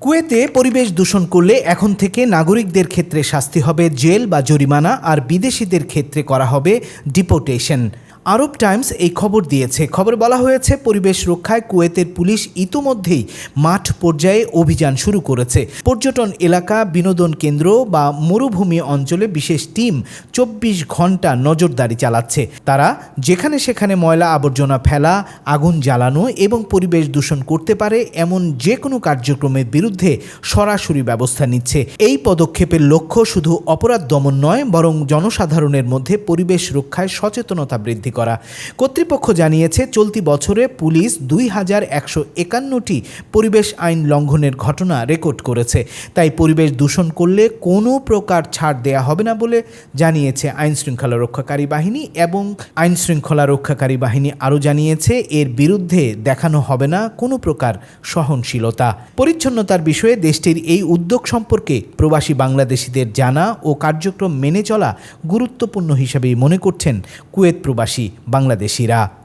কুয়েতে পরিবেশ দূষণ করলে এখন থেকে নাগরিকদের ক্ষেত্রে শাস্তি হবে জেল বা জরিমানা, আর বিদেশিদের ক্ষেত্রে করা হবে ডিপোর্টেশন। আরব টাইমস এই খবর দিয়েছে। খবর বলা হয়েছে, পরিবেশ রক্ষায় কুয়েতের পুলিশ ইতোমধ্যেই মাঠ পর্যায়ে অভিযান শুরু করেছে। পর্যটন এলাকা, বিনোদন কেন্দ্র বা মরুভূমি অঞ্চলে বিশেষ টিম চব্বিশ ঘণ্টা নজরদারি চালাচ্ছে। তারা যেখানে সেখানে ময়লা আবর্জনা ফেলা, আগুন জ্বালানো এবং পরিবেশ দূষণ করতে পারে এমন যে কোনো কার্যক্রমের বিরুদ্ধে সরাসরি ব্যবস্থা নিচ্ছে। এই পদক্ষেপের লক্ষ্য শুধু অপরাধ দমন নয়, বরং জনসাধারণের মধ্যে পরিবেশ রক্ষায় সচেতনতা বৃদ্ধি করা। কর্তৃপক্ষ জানিয়েছে, চলতি বছরে পুলিশ দুই হাজার একশো একান্নটি পরিবেশ আইন লঙ্ঘনের ঘটনা রেকর্ড করেছে। তাই পরিবেশ দূষণ করলে কোনো প্রকার ছাড় দেয়া হবে না বলে জানিয়েছে আইন শৃঙ্খলা রক্ষাকারী বাহিনী এবং আইন শৃঙ্খলা রক্ষাকারী বাহিনী আরও জানিয়েছে, এর বিরুদ্ধে দেখানো হবে না কোনো প্রকার সহনশীলতা। পরিচ্ছন্নতার বিষয়ে দেশটির এই উদ্যোগ সম্পর্কে প্রবাসী বাংলাদেশিদের জানা ও কার্যক্রম মেনে চলা গুরুত্বপূর্ণ হিসেবেই মনে করছেন কুয়েত প্রবাসী। বাংলাদেশিরা।